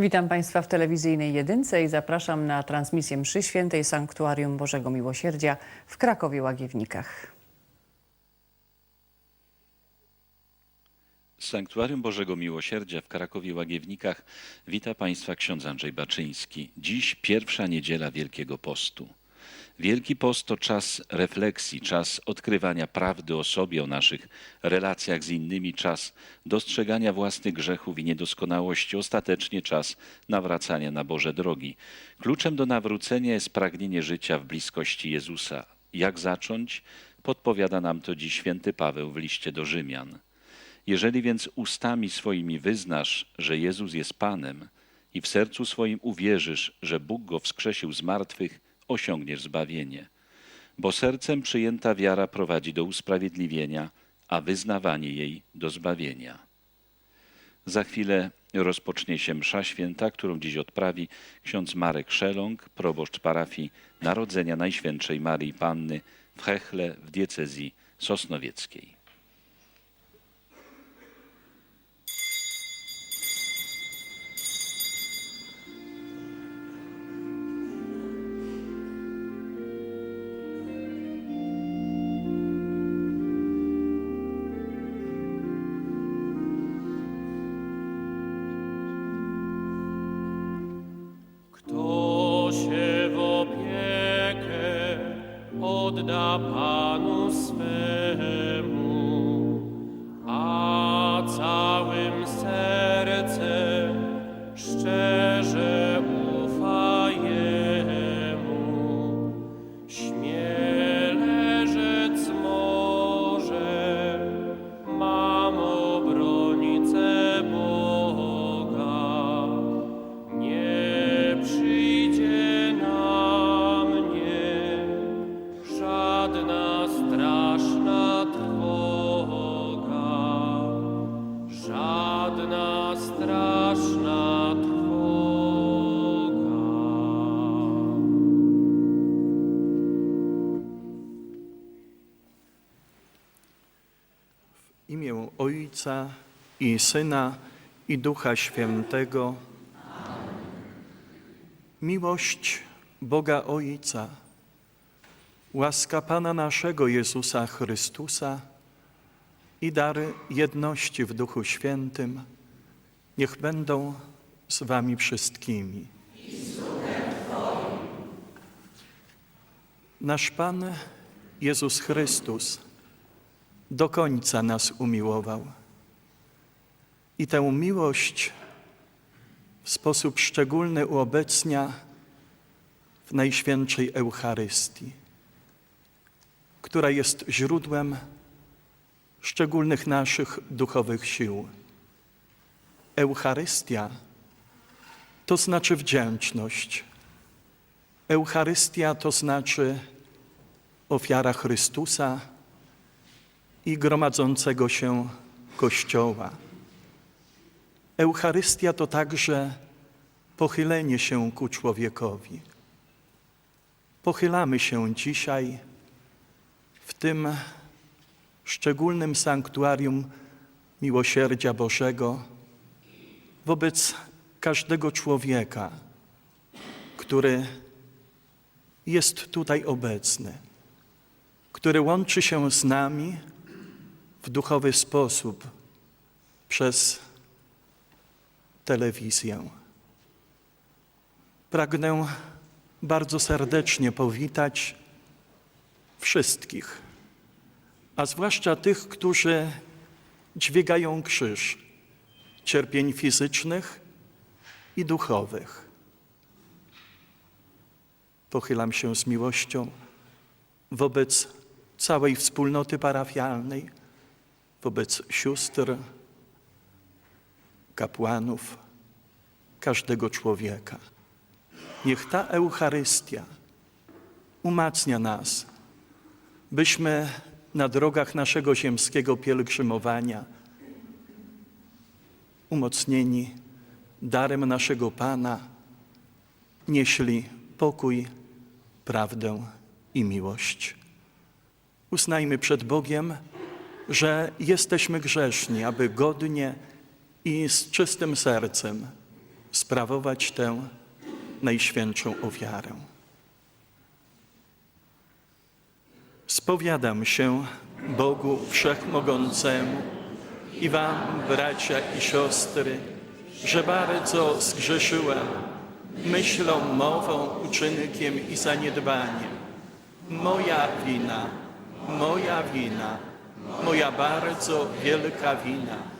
Witam Państwa w telewizyjnej jedynce i zapraszam na transmisję mszy świętej Sanktuarium Bożego Miłosierdzia w Krakowie Łagiewnikach. Sanktuarium Bożego Miłosierdzia w Krakowie Łagiewnikach wita Państwa ksiądz Andrzej Baczyński. Dziś pierwsza niedziela Wielkiego Postu. Wielki Post to czas refleksji, czas odkrywania prawdy o sobie, o naszych relacjach z innymi, czas dostrzegania własnych grzechów i niedoskonałości, ostatecznie czas nawracania na Boże drogi. Kluczem do nawrócenia jest pragnienie życia w bliskości Jezusa. Jak zacząć? Podpowiada nam to dziś święty Paweł w liście do Rzymian. Jeżeli więc ustami swoimi wyznasz, że Jezus jest Panem i w sercu swoim uwierzysz, że Bóg go wskrzesił z martwych, osiągniesz zbawienie. Bo sercem przyjęta wiara prowadzi do usprawiedliwienia, a wyznawanie jej do zbawienia. Za chwilę rozpocznie się msza święta, którą dziś odprawi ksiądz Marek Szeląg, proboszcz parafii Narodzenia Najświętszej Maryi Panny w Hechle w diecezji sosnowieckiej. Odda Panu swemu, a całym sercem szczerze ufa Jemu, śmiele Ojca i Syna i Ducha Świętego. Miłość Boga Ojca, łaska Pana naszego Jezusa Chrystusa i dary jedności w Duchu Świętym niech będą z Wami wszystkimi. Nasz Pan Jezus Chrystus do końca nas umiłował. I tę miłość w sposób szczególny uobecnia w Najświętszej Eucharystii, która jest źródłem szczególnych naszych duchowych sił. Eucharystia to znaczy wdzięczność. Eucharystia to znaczy ofiara Chrystusa, i gromadzącego się Kościoła. Eucharystia to także pochylenie się ku człowiekowi. Pochylamy się dzisiaj w tym szczególnym sanktuarium miłosierdzia Bożego wobec każdego człowieka, który jest tutaj obecny, który łączy się z nami w duchowy sposób przez telewizję. Pragnę bardzo serdecznie powitać wszystkich, a zwłaszcza tych, którzy dźwigają krzyż cierpień fizycznych i duchowych. Pochylam się z miłością wobec całej wspólnoty parafialnej, wobec sióstr, kapłanów, każdego człowieka. Niech ta Eucharystia umacnia nas, byśmy na drogach naszego ziemskiego pielgrzymowania umocnieni darem naszego Pana nieśli pokój, prawdę i miłość. Uznajmy przed Bogiem, że jesteśmy grzeszni, aby godnie i z czystym sercem sprawować tę najświętszą ofiarę. Spowiadam się Bogu Wszechmogącemu i Wam, bracia i siostry, że bardzo zgrzeszyłem myślą, mową, uczynkiem i zaniedbaniem. Moja wina, moja wina, moja bardzo wielka wina.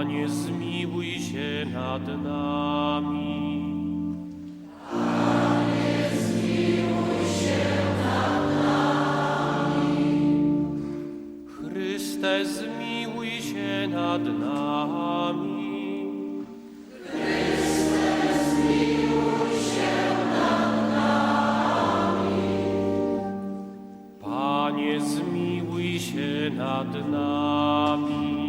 Panie, zmiłuj się nad nami. Chryste, zmiłuj się nad nami. Panie, zmiłuj się nad nami.